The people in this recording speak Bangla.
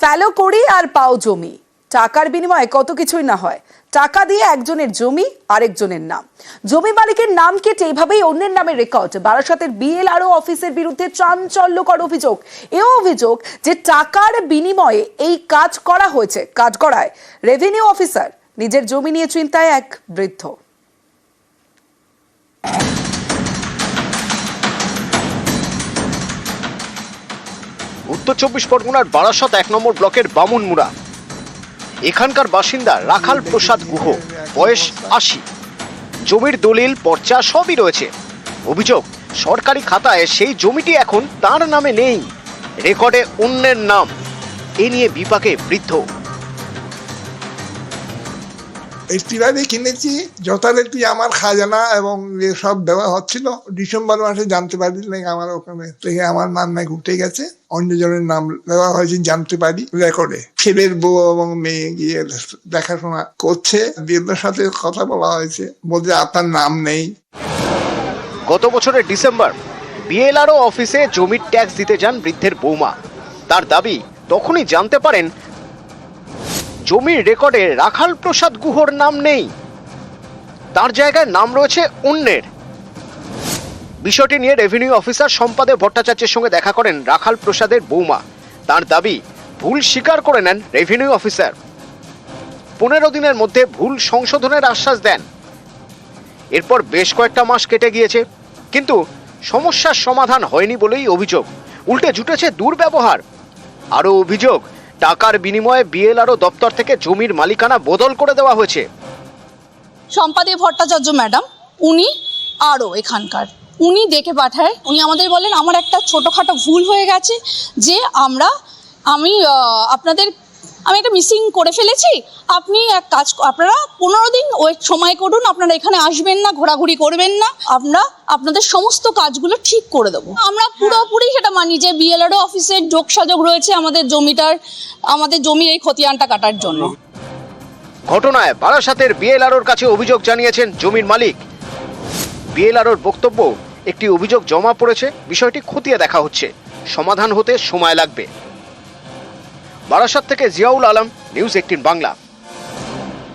ফ্যালো করি আর পাও জমি। টাকার বিনিময়ে কত কিছুই না হয়। টাকা দিয়ে একজনের জমি, আরেকজনের নাম। জমি মালিকের নাম কেটে এইভাবেই অন্যের নামে রেকর্ড বারাসাতের বিএলআরও অফিসের বিরুদ্ধে চাঞ্চল্যকর অভিযোগ। এও অভিযোগ যে টাকার বিনিময়ে এই কাজ করা হয়েছে, কাজ করায় রেভিনিউ অফিসার নিজের জমি নিয়ে চিন্তায় এক বৃদ্ধ। উত্তর চব্বিশ পরগনার বারাসত এক নম্বর ব্লকের বামুনমুড়া। এখানকার বাসিন্দা রাখাল প্রসাদ গুহ, বয়স আশি। জমির দলিল, পর্চা সবই রয়েছে। অভিযোগ, সরকারি খাতায় সেই জমিটি এখন তার নামে নেই। রেকর্ডে অন্যের নাম। এ নিয়ে বিপাকে বৃদ্ধ। বাড়ি কিনেছি, যথারীতি আমার খাজানা এবং সব দেওয়া হচ্ছিল। ডিসেম্বর মাসে জানতে পারি আমার ওখানে। থেকে আমার নাম নাকি উঠে গেছে। অন্যজনের নাম দেওয়া হয়েছে জানতে পারি রেকর্ডে। ছেলের বউ এবং মেয়ে গিয়ে দেখাশোনা করছে। বিয়ের সাথে কথা বলা হয়েছে। বলছে, আপনার নাম নেই। গত বছরের ডিসেম্বর, বিএলআরও অফিসে জমির ট্যাক্স দিতে যান বৃদ্ধের বৌমা। তার দাবি, তখনই জানতে পারেন জমির রেকর্ডে রাখাল প্রসাদ গুহর নাম নেই। তার জায়গায় নাম রয়েছে অন্যের বিষয়টি নিয়ে রেভিনিউ অফিসার সম্পাদে ভট্টাচার্যের সঙ্গে দেখা করেন রাখাল প্রসাদের বৌমা। তার দাবি, ভুল স্বীকার করে নেন রেভিনিউ অফিসার। পনেরো দিনের মধ্যে ভুল সংশোধনের আশ্বাস দেন। এরপর বেশ কয়েকটা মাস কেটে গিয়েছে। কিন্তু সমস্যার সমাধান হয়নি বলেই অভিযোগ। উল্টে জুটেছে দুর্ব্যবহার। আরও অভিযোগ টাকার বিনিময়ে বিএলআরও দপ্তর থেকে জমির মালিকানা বদল করে দেওয়া হয়েছে। সম্পাদে ভট্টাচার্য ম্যাডাম, উনি আরও এখানকার। উনি ডেকে পাঠায়, উনি আমাদের বলেন, আমার একটা ছোটোখাটো ভুল হয়ে গেছে যে আমরা, আমি আপনাদের আমি একটা মিসিং করে ফেলেছি। আপনি এক কাজ আপনারা পনেরো দিন ওয়েট সময় করুন আপনারা এখানে আসবেন না ঘোরাঘুরি করবেন না আমরা আপনাদের সমস্ত কাজগুলো ঠিক করে দেবো। আমরা পুরোপুরি সেটা মানি যে বিএলআরও অফিসের যোগসাযোগ রয়েছে আমাদের জমিটার আমাদের জমির এই খতিয়ানটা কাটার জন্য। ঘটনায় বারাসাতের বিএলআরওর কাছে অভিযোগ জানিয়েছেন জমির মালিক। বিএলআরওর বক্তব্য একটি অভিযোগ জমা পড়েছে বিষয়টি খতিয়ে দেখা হচ্ছে। সমাধান হতে সময় লাগবে। বারাসাত থেকে জিয়াউল আলম নিউজ এইটিন বাংলা।